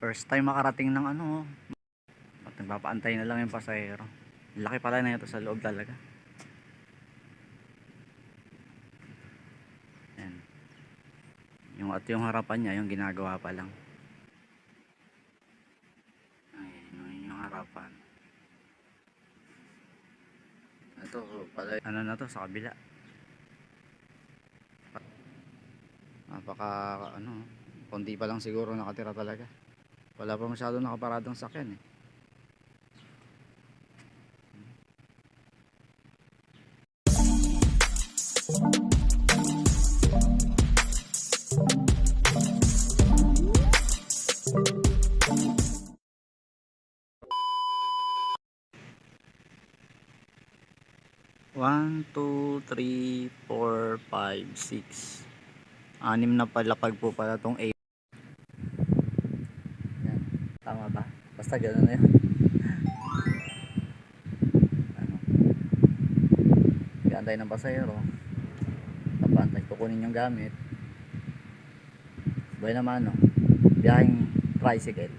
First time makarating ng ano. At nagpapaantay na lang yung pasahero. Laki pala na ito sa loob talaga. Yan. Yung at yung harapan niya, yung ginagawa pa lang. Yun yung harapan. Ito pala, ano na to sa kabila. Napaka ano, konti pa lang siguro nakatira talaga. Wala pa masyado nakaparadong sakyan eh. One, two, three, four, five, six. Anim na palapag po pala tong 8. Yan. Tama ba? Basta gano'n na yun. ano? Gantay ng pasahero. Tapantay. Kukunin yung gamit. Buhay naman, no? Biyahing tricycle.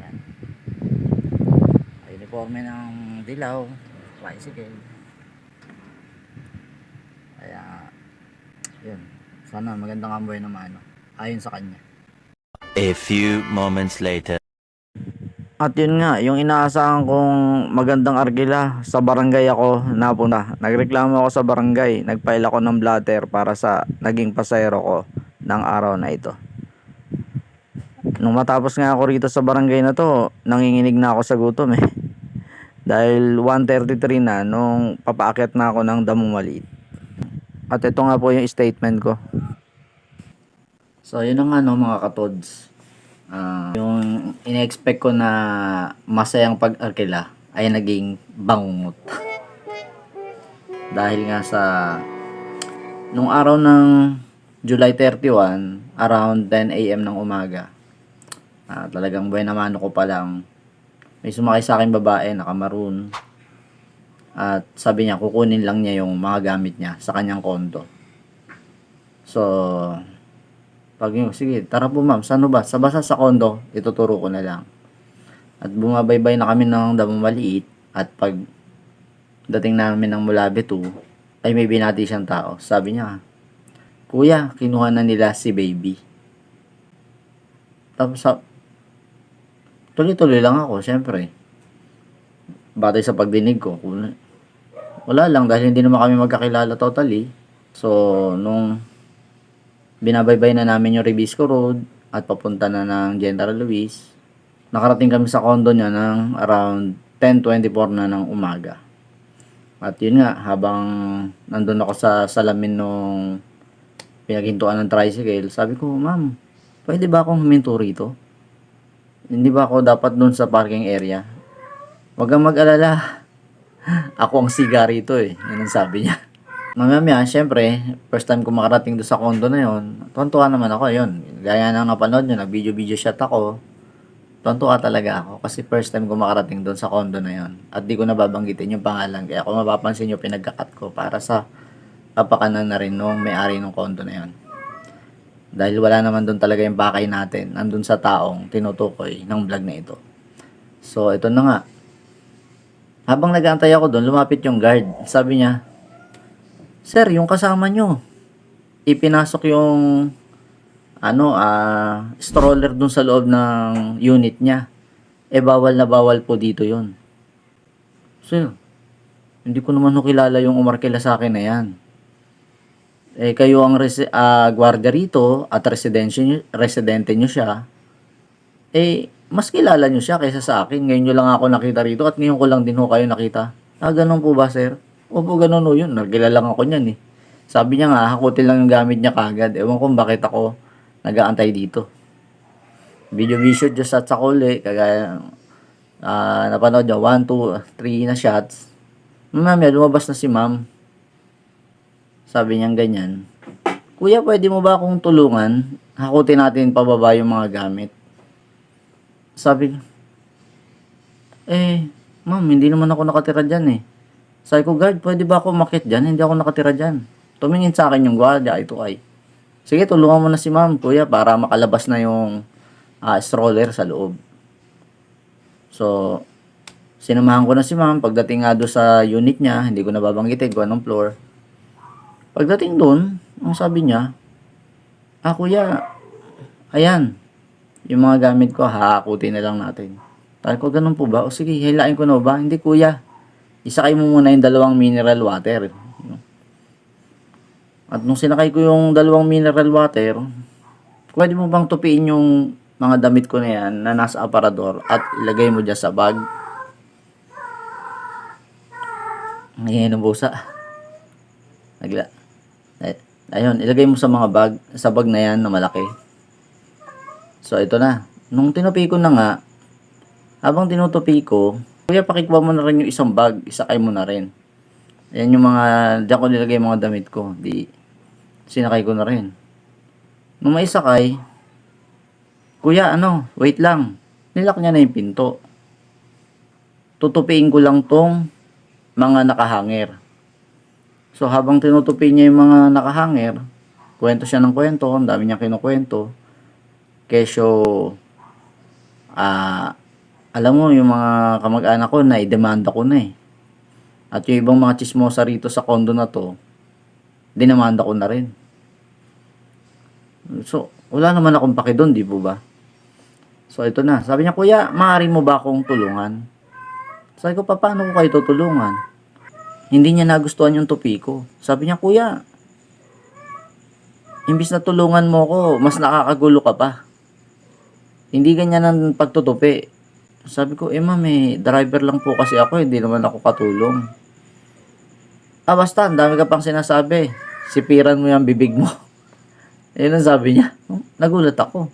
Yan. Uniforme ng dilaw. Tricycle. Kaya, yun. Sana magandang amboy naman, no? Ayon sa kanya. A few moments later. At yun nga, yung inaasahan kong magandang argila sa barangay ako napunta. Nagreklamo ako sa barangay, nagfile ako ng blatter para sa naging pasayro ko ng araw na ito. Nung matapos nga ako rito sa barangay na to, nanginginig na ako sa gutom eh. Dahil 1.33 na nung papaakyat na ako ng damong maliit. At ito nga po yung statement ko. So, yun ang ano mga katods. Ah, yung in-expect ko na masayang pag-arkila ay naging bangungot. Dahil nga sa nung araw ng July 31, around 10 a.m. ng umaga, ah, talagang buhay naman ko pa lang, may sumakay sa akin babae, nakamaroon. At sabi niya, kukunin lang niya yung mga gamit niya sa kanyang kondo. So, pag yun, sige, tara po ma'am, saan ba? Sa basa sa kondo, ituturo ko na lang. At bumabaybay na kami ng damo maliit at pag dating namin ng Mulabe 2, ay may binati siyang tao. Sabi niya, Kuya, kinuha na nila si baby. Tapos sa tuloy-tuloy lang ako, syempre. Batay sa pagdinig ko, wala lang dahil hindi naman kami magkakilala totally. So, nung binabaybay na namin yung Ribisco Road at papunta na ng General Luis. Nakarating kami sa condo niya ng around 10.24 na ng umaga. At yun nga, habang nandun ako sa salamin nung pinaghintuan ng tricycle, sabi ko, ma'am, pwede ba akong huminto rito? Hindi ba ako dapat dun sa parking area? Huwag kang mag-alala. ako ang siga rito eh. Yan ang sabi niya. Mamaya, syempre, first time ko makarating doon sa condo na yon, tontuwa naman ako, yon. Gaya ng napanood nyo, nag-video-video shot ako. Tontuwa talaga ako kasi first time ko makarating doon sa condo na yon. At di ko nababanggitin yung pangalan. Kaya kung mapapansin nyo, pinagkakat ko para sa kapakanan na rin nung may-ari ng condo na yon. Dahil wala naman doon talaga yung bakay natin. Nandun sa taong tinutukoy ng vlog na ito. So, ito na nga. Habang nag-aantay ako doon, lumapit yung guard. Sabi niya, Sir, yung kasama nyo, ipinasok yung ano, ah, stroller dun sa loob ng unit niya. Eh, bawal na bawal po dito yon. Sir, hindi ko naman kilala yung umarkila sa akin na yan. Eh, kayo ang resi- ah, gwardiya rito at residente nyo, residente nyo siya. Eh, mas kilala nyo siya kaysa sa akin. Ngayon nyo lang ako nakita rito at ngayon ko lang din ho kayo nakita. Ah, ganun po ba, sir? Opo, ganun ho yun. Nagkilala lang ako niyan eh. Sabi niya nga, hakutin lang yung gamit niya kagad. Ewan ko bakit ako nag-aantay dito. Video video just at sa kuli, kagaya ah napanood niyo, 1, 2, 3 na shots. Mamaya, lumabas na si ma'am. Sabi niya ganyan. Kuya, pwede mo ba akong tulungan? Hakutin natin pababa yung mga gamit. Sabi, eh, ma'am, hindi naman ako nakatira dyan eh. Sabi ko, guard, pwede ba ako umakit dyan? Hindi ako nakatira dyan. Tumingin sa akin yung gwardiya, ito ay. Sige, tulungan mo na si ma'am, kuya, para makalabas na yung ah, stroller sa loob. So, sinamahan ko na si ma'am. Pagdating nga doon sa unit niya, hindi ko nababanggitin kung anong floor. Pagdating doon, ang sabi niya, ah kuya, ayan, yung mga gamit ko, hahakutin na lang natin. Sabi ko, ganun po ba? O sige, hilain ko na ba? Hindi kuya. Isakay mo muna yung dalawang mineral water. At nung sinakay ko yung dalawang mineral water, pwede mo bang tupiin yung mga damit ko na yan na nasa aparador at ilagay mo dyan sa bag? Ngayon ng busa. Nagla. Ay- Ayun, ilagay mo sa mga bag, sa bag na yan na malaki. So, ito na. Nung tinupi ko na nga, habang tinutupi ko, kuya, pakikuha mo na rin yung isang bag, isakay mo na rin. Ayan yung mga, diyan ko nilagay mga damit ko. Di, sinakay ko na rin. Nung may sakay, kuya, ano, wait lang. Nilak niya na yung pinto. Tutupiin ko lang tong mga nakahanger. So, habang tinutupi niya yung mga nakahanger, kwento siya ng kwento, ang dami niya kinukwento. Kesyo, ah, alam mo, yung mga kamag-anak ko na idemanda ko na eh. At yung ibang mga chismosa rito sa kondo na to, dinamanda ko na rin. So, wala naman akong paki doon, di po ba? So, ito na. Sabi niya, Kuya, maaari mo ba akong tulungan? Sabi ko, "Pa, paano ko kayo tutulungan? Hindi niya nagustuhan yung tupi ko. Sabi niya, Kuya, imbis na tulungan mo ko, mas nakakagulo ka pa. Hindi ganyan ang pagtutupi. Sabi ko, eh ma'am, eh, driver lang po kasi ako, hindi naman ako katulong. Ah, basta, ang dami ka pang sinasabi. Sipiran mo yung bibig mo. Yun ang sabi niya. Nagulat ako.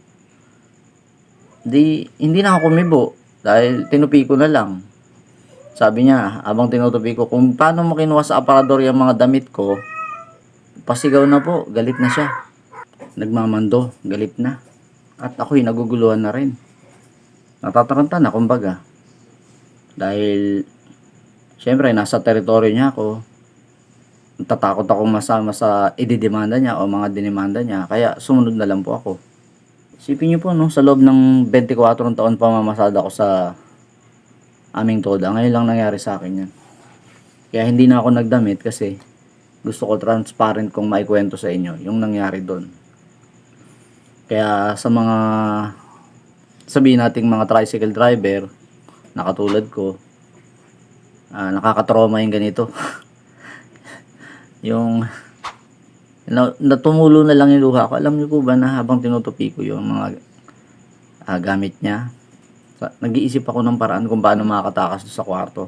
Di, hindi na ako kumibo. Dahil tinupi ko na lang. Sabi niya, abang tinutupi ko, kung paano mo kinuha sa aparador yung mga damit ko, pasigaw na po, galit na siya. Nagmamando, galit na. At ako'y naguguluhan na rin. Natataranta na, kumbaga. Dahil, syempre, nasa teritoryo niya ako. Tatakot akong masama sa ididemanda niya o mga dinimanda niya. Kaya, sumunod na lang po ako. Isipin niyo po, no, sa loob ng 24 taon pa mamasada ako sa aming toda. Ngayon lang nangyari sa akin yan. Kaya hindi na ako nagdamit kasi gusto ko transparent kong maikwento sa inyo yung nangyari doon. Kaya sa mga sabihin nating mga tricycle driver na katulad ko, ah, nakakatrauma yung ganito. yung na, natumulo na lang yung luha ko. Alam niyo po ba na habang tinutupi ko yung mga ah, gamit niya, nag-iisip ako ng paraan kung paano makakatakas sa kwarto.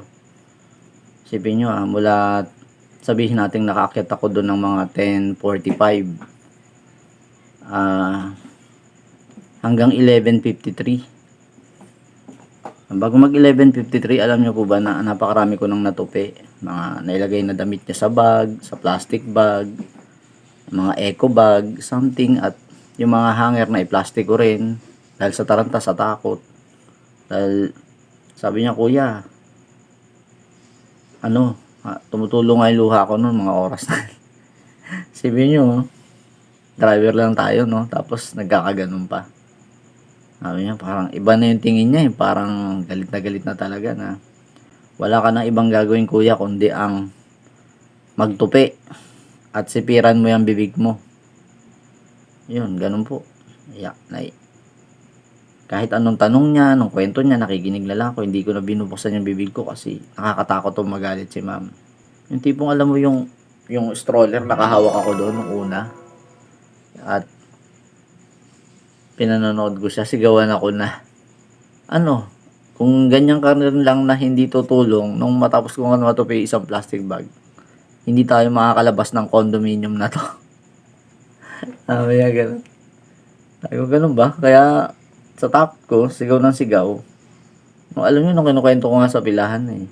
Isipin nyo ah, mula sabihin natin nakaakyat ako doon ng mga 10.45 ah hanggang 11.53 bago mag 11.53 alam nyo po ba na napakarami ko nang natupi? Mga nailagay na damit niya sa bag sa plastic bag mga eco bag something at yung mga hanger na i-plastic ko rin dahil sa taranta sa takot. Dahil sabi niya kuya ano tumutulong nga yung luha ko noon mga oras na. Sabi niyo driver lang tayo no? Tapos nagkakaganon pa sabi niya parang iba na yung tingin niya eh. parang galit na galit na talaga na wala ka nang ibang gagawin kuya kundi ang magtupi at sipiran mo yung bibig mo yun ganun po yeah, na, kahit anong tanong niya, anong kwento niya, nakikinig na lang ako. Hindi ko na binubuksan yung bibig ko kasi nakakatakot to magalit si ma'am. Yung tipong alam mo yung yung stroller, nakahawak ako doon nung una. At pinanonood ko siya, sigawan ako na ano, kung ganyan ka rin lang na hindi tutulong nung matapos ko nga matupi isang plastic bag, hindi tayo makakalabas ng condominium na to. Sabi niya ganun. Sabi ganun ba? Kaya, sa top ko, sigaw ng sigaw. No, alam niyo, nung kinukwento ko nga sa pilahan eh.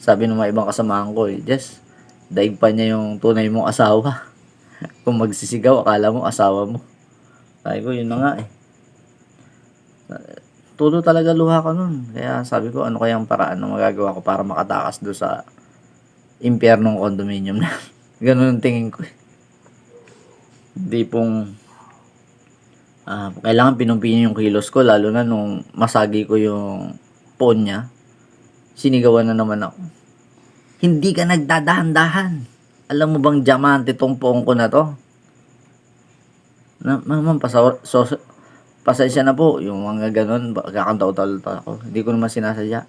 Sabi ng mga ibang kasamahan ko eh, Jess, daig pa niya yung tunay mong asawa. Kung magsisigaw, akala mo asawa mo. Sabi ko, yun na nga eh. Tulo talaga luha ko nun. Kaya sabi ko, ano kayang paraan na magagawa ko para makatakas do sa impyernong condominium na. Ganun ang tingin ko eh. Hindi pong Ah, kailangan pinumpihin yung kilos ko lalo na nung masagi ko yung phone niya. Sinigawan na naman ako. Hindi ka nagdadahan-dahan. Alam mo bang diamante tong phone ko na to? Na, ma'am, pasaw, so, pasensya na po. Yung mga ganun, kakantaw-tal ako. Hindi ko naman sinasadya.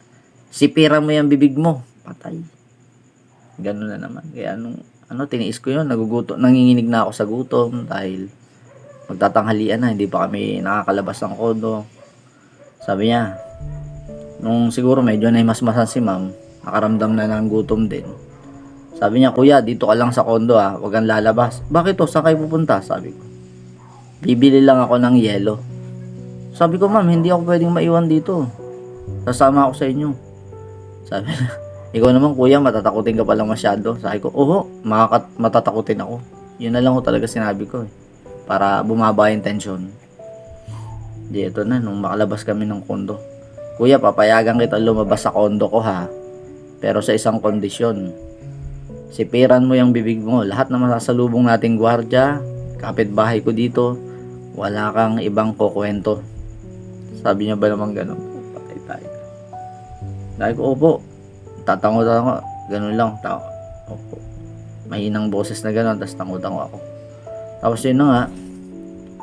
Sipira mo yung bibig mo. Patay. Ganun na naman. Kaya anong, ano, tiniis ko yun. Naguguto, nanginginig na ako sa gutom dahil magtatanghalian na. Hindi pa kami nakakalabas ng kondo. Sabi niya, nung siguro medyo na mas masan si ma'am, nakaramdam na ng gutom din. Sabi niya, kuya, dito ka lang sa kondo ah, huwag kang lalabas. Bakit to? Saan kayo pupunta? Sabi ko. Bibili lang ako ng yelo. Sabi ko, ma'am, hindi ako pwedeng maiwan dito. Sasama ako sa inyo. Sabi niya, ikaw naman kuya, matatakutin ka pala masyado. Sabi ko, oo, makakat matatakutin ako. Yun na lang ko talaga sinabi ko eh. Para bumaba yung tension. Di ito na, nung makalabas kami ng kondo. Kuya, papayagan kita lumabas sa kondo ko ha. Pero sa isang kondisyon. Sipiran mo yung bibig mo. Lahat na masasalubong nating gwardya, kapitbahay ko dito, wala kang ibang kukwento. Sabi niya ba naman ganun? Patay tayo. Sabi ko, opo. Tatango-tango. Ganun lang. Tao. Opo. Mahinang boses na ganun, tapos tango-tango ako. Tapos yun na nga,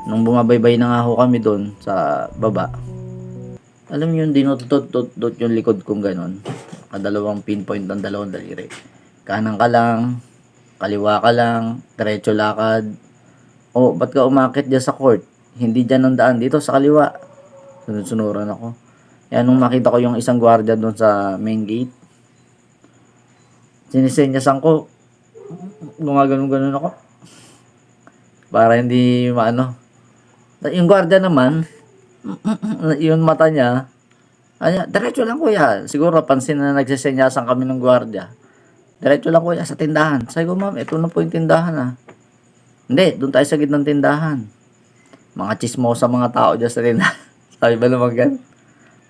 nung bumabaybay na nga ho kami doon sa baba, alam niyo yung dinot-dot-dot yung likod kong ganun. Dalawang pinpoint ng dalawang daliri. Kanan ka lang, kaliwa ka lang, diretso lakad. O, ba't ka umakit dyan sa court? Hindi dyan ang daan. Dito sa kaliwa. Sunod-sunuran ako. Yan, nung makita ko yung isang gwardiya doon sa main gate, sinisenyasan ko, gumaganon-ganon ako. Para hindi maano. Yung gwardiya naman, yung mata niya, ay, diretso lang kuya. Siguro pansin na nagsisenyasan kami ng gwardiya. Diretso lang kuya sa tindahan. Sabi ko, ma'am, ito na po yung tindahan ah. Hindi, doon tayo sa gitnang tindahan. Mga chismosa mga tao dyan sa tindahan. Sabi ba naman gan?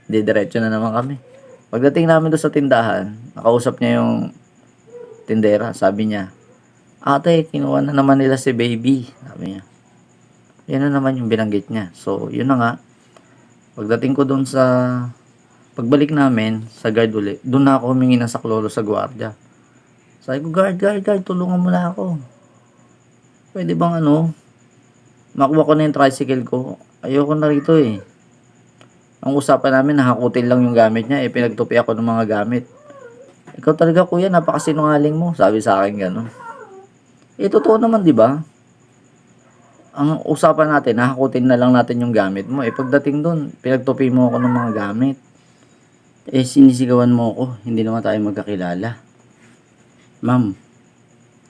Hindi, diretso na naman kami. Pagdating namin doon sa tindahan, nakausap niya yung tindera. Sabi niya, ate, kinuha na naman nila si baby. Sabi niya. Yan na naman yung binanggit niya. So, yun na nga. Pagdating ko doon sa pagbalik namin sa guard uli, doon na ako humingi ng saklolo sa gwardiya. Sabi ko, guard, guard, guard, tulungan mo na ako. Pwede bang ano, makuha ko na yung tricycle ko. Ayoko na rito eh. Ang usapan namin, nakakutin lang yung gamit niya, eh pinagtupi ako ng mga gamit. Ikaw talaga kuya, napakasinungaling mo. Sabi sa akin gano'n. Eh, totoo naman, di ba? Ang usapan natin, nakakutin na lang natin yung gamit mo. Eh, pagdating doon, pinagtupi mo ako ng mga gamit. Eh, sinisigawan mo ako. Hindi naman tayo magkakilala. Ma'am,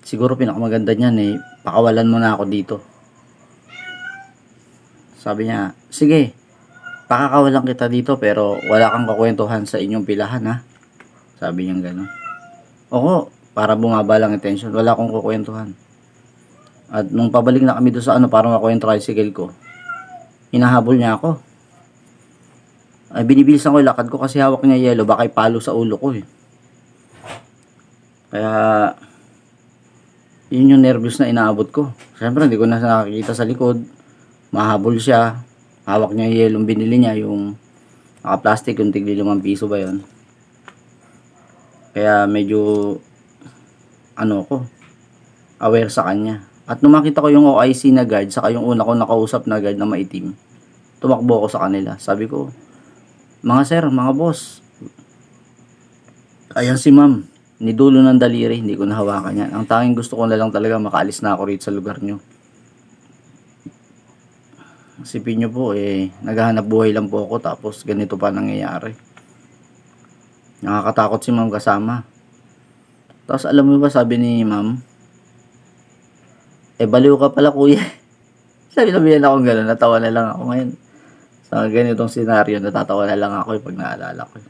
siguro pinakamaganda niyan eh, pakawalan mo na ako dito. Sabi niya, sige, pakakawalan kita dito pero wala kang kakwentuhan sa inyong pilahan ha. Sabi niya gano'n. Oo, para bumaba lang yung tension, wala akong kukwentuhan. At nung pabalik na kami doon sa ano, parang ako yung tricycle ko, hinahabol niya ako. Ay, binibilisan ko yung lakad ko kasi hawak niya yelo, baka ipalo sa ulo ko eh. Kaya, yun yung nervous na inaabot ko. Siyempre, hindi ko na nakakita sa likod. Mahabol siya. Hawak niya yung yelong binili niya, yung naka-plastic, yung tigli limang piso ba yun. Kaya medyo, ano ko, aware sa kanya. At nung makita ko yung OIC na guard, saka yung una ko nakausap na guard na maitim, tumakbo ako sa kanila. Sabi ko, mga sir, mga boss, ayan si ma'am, nidulo ng daliri, hindi ko nahawakan yan. Ang tanging gusto ko na lang talaga makaalis na ako rito sa lugar nyo. Isipin nyo po, eh, naghahanap buhay lang po ako, tapos ganito pa nangyayari. Nakakatakot si ma'am kasama. Tapos alam mo ba sabi ni ma'am, eh baliw ka pala kuya. sabi namin ako gano'n, natawa na lang ako ngayon. Sa ganitong senaryo, natatawa na lang ako eh, pag naalala ko. eh.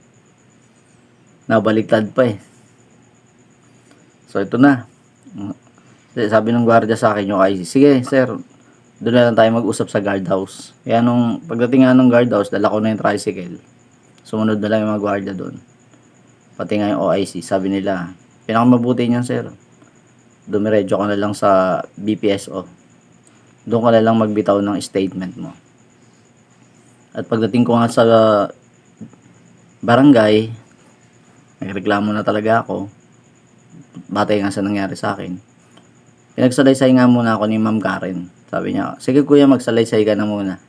Pa eh. So ito na. Sabi ng gwardiya sa akin yung IC, sige sir, doon na lang tayo mag-usap sa guardhouse. Kaya nung pagdating nga ng guardhouse, dala ko na yung tricycle. Sumunod na lang yung mga gwardiya doon. Pati nga yung OIC, sabi nila, pinakamabuti niyan sir. Dumiredyo ka na lang sa BPSO. Doon ka na lang magbitaw ng statement mo. At pagdating ko nga sa barangay, nagreklamo na talaga ako. Batay nga sa nangyari sa akin. Pinagsalaysay nga muna ako ni Ma'am Karen. Sabi niya, sige kuya, magsalaysay ka na muna.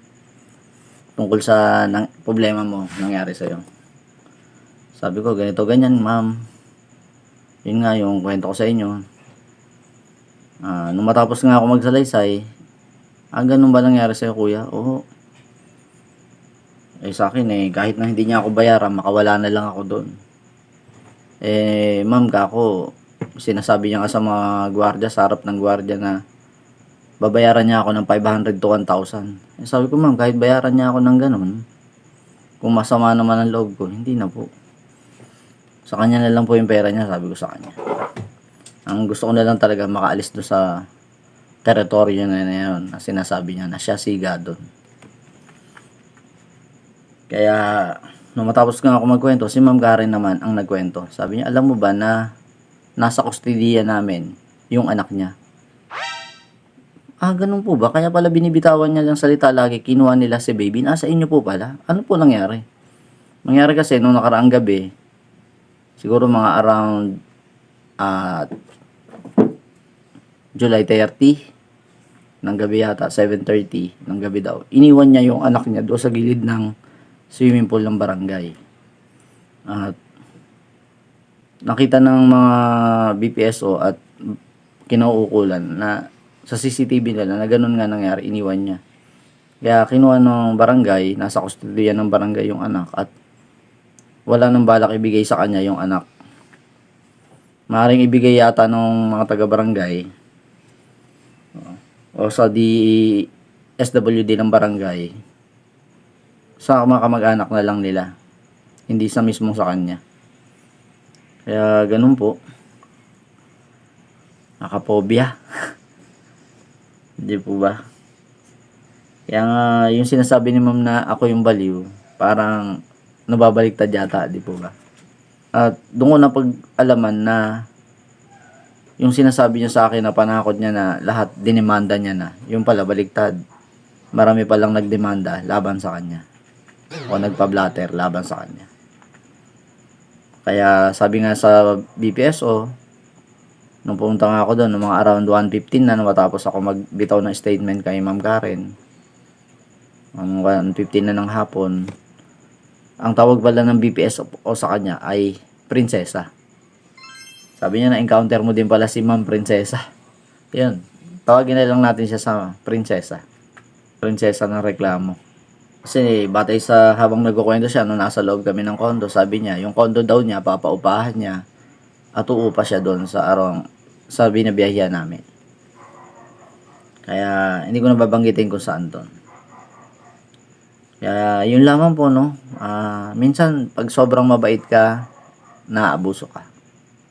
Tungkol sa nang, problema mo nangyari sa'yo. Sabi ko, ganito, ganyan, ma'am. Yun nga yung kwento ko sa inyo. Ah, nung matapos nga ako magsalaysay, ah, ganun ba nangyari sa'yo, kuya? Oo. Eh, sa akin eh, kahit na hindi niya ako bayaran, makawala na lang ako doon. Eh, ma'am, kako, sinasabi niya nga sa mga gwardiya, sa harap ng gwardiya na babayaran niya ako ng 500 to 1,000. Eh, sabi ko, ma'am, kahit bayaran niya ako ng ganun, kung masama naman ang loob ko, hindi na po. Sa kanya na lang po yung pera niya, sabi ko sa kanya. Ang gusto ko na lang talaga makaalis do sa teritoryo na yun na sinasabi niya na siya siga doon. Kaya, nung matapos nga ako magkwento, si Ma'am Karen naman ang nagkwento. Sabi niya, alam mo ba na nasa kustodiya namin yung anak niya? Ah, ganun po ba? Kaya pala binibitawan niya lang salita lagi, kinuha nila si baby. Nasa inyo po pala? Ano po nangyari? Nangyari kasi nung nakaraang gabi, siguro mga around ah July 30 ng gabi yata, 7.30 ng gabi daw. Iniwan niya yung anak niya doon sa gilid ng swimming pool ng barangay. At nakita ng mga BPSO at kinauukulan na sa CCTV nila na ganun nga nangyari, iniwan niya. Kaya kinuha ng barangay, nasa kustodiya ng barangay yung anak at wala nang balak ibigay sa kanya yung anak. Maaaring ibigay yata ng mga taga-barangay o sa di SWD ng barangay sa mga kamag-anak na lang nila hindi sa mismo sa kanya kaya ganun po nakapobia hindi po ba kaya nga yung sinasabi ni ma'am na ako yung baliw parang nababaliktad yata di po ba at doon ko na pag-alaman na yung sinasabi niya sa akin na panakot niya na lahat dinimanda niya na, yung pala baligtad. Marami palang nagdemanda laban sa kanya. O nagpa-blatter laban sa kanya. Kaya sabi nga sa BPSO, nung pumunta nga ako doon, nung mga around 1.15 na nung matapos ako magbitaw ng statement kay Ma'am Karen, ang 1.15 na ng hapon, ang tawag pala ng BPSO o sa kanya ay prinsesa. Sabi niya na encounter mo din pala si Ma'am Prinsesa. Yun. Tawagin na lang natin siya sa Prinsesa. Prinsesa ng reklamo. Kasi batay sa habang nagkukwento siya nung nasa loob kami ng kondo, sabi niya, yung kondo daw niya, papaupahan niya at uupa siya doon sa arong sa binabiyahian namin. Kaya hindi ko na babanggitin kung saan doon. Kaya yun lamang po no. Ah, minsan pag sobrang mabait ka, naaabuso ka.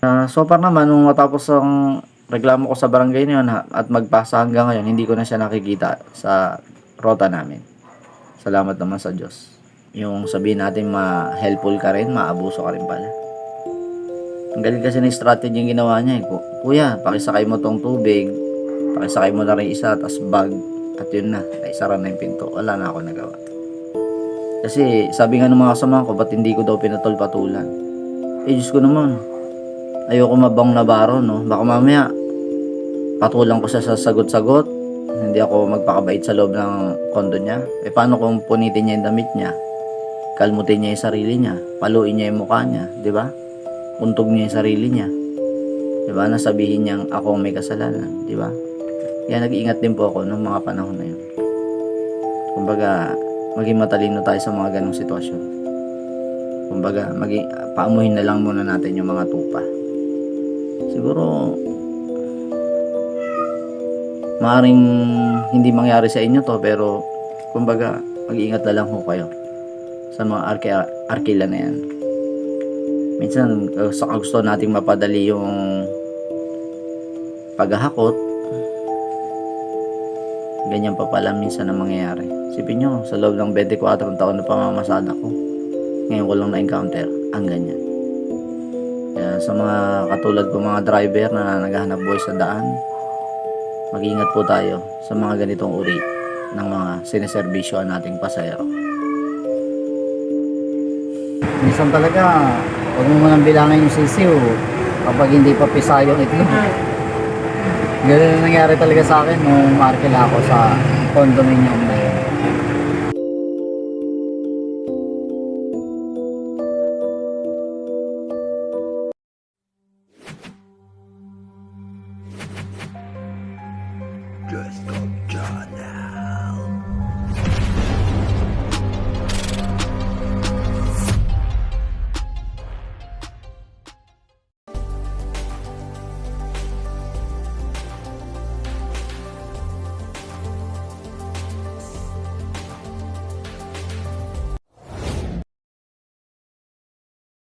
Ah, so far naman, nung matapos ang reklamo ko sa barangay na yun at magpasa hanggang ngayon, hindi ko na siya nakikita sa rota namin. Salamat naman sa Diyos. Yung sabihin natin ma-helpful ka rin, maabuso ka rin pala. Ang galing kasi ng strategy yung ginawa niya eh. Ku- Kuya, pakisakay mo tong tubig, pakisakay mo na rin isa, tas bag, at yun na, naisara na yung pinto. Wala na ako nagawa. Kasi sabi nga ng mga kasama ko, ba't hindi ko daw pinatol-patulan? Eh, Diyos ko naman, ayoko mabang na baro, no? Baka mamaya, patulang ko siya sa sagot-sagot. Hindi ako magpakabait sa loob ng kondo niya. Eh, paano kung punitin niya yung damit niya? Kalmutin niya yung sarili niya. Paluin niya yung mukha niya, di ba? Untog niya yung sarili niya. Di ba? Nasabihin niyang ako ang may kasalanan, di ba? Kaya nag-iingat din po ako ng mga panahon na yun. Kumbaga, maging matalino tayo sa mga ganong sitwasyon. Kumbaga, maging, paamuhin na lang muna natin yung mga tupa. Siguro, maaring hindi mangyari sa inyo to, pero, kumbaga, mag-iingat na lang ho kayo sa mga arke arkila na yan. Minsan, uh, sa gusto nating mapadali yung paghahakot, ganyan pa pala minsan ang mangyayari. Sipin nyo, sa loob ng 24 taon na pamamasada ko, ngayon ko lang na-encounter ang ganyan. Kaya sa mga katulad ko mga driver na naghahanap buhay sa daan, mag-ingat po tayo sa mga ganitong uri ng mga sineservisyoan nating pasahero. Minsan talaga, huwag mo nang bilangin yung sisiw kapag hindi pa pisa yung itlog. Mm. Ganun na nangyari talaga sa akin nung markil ako sa condominium na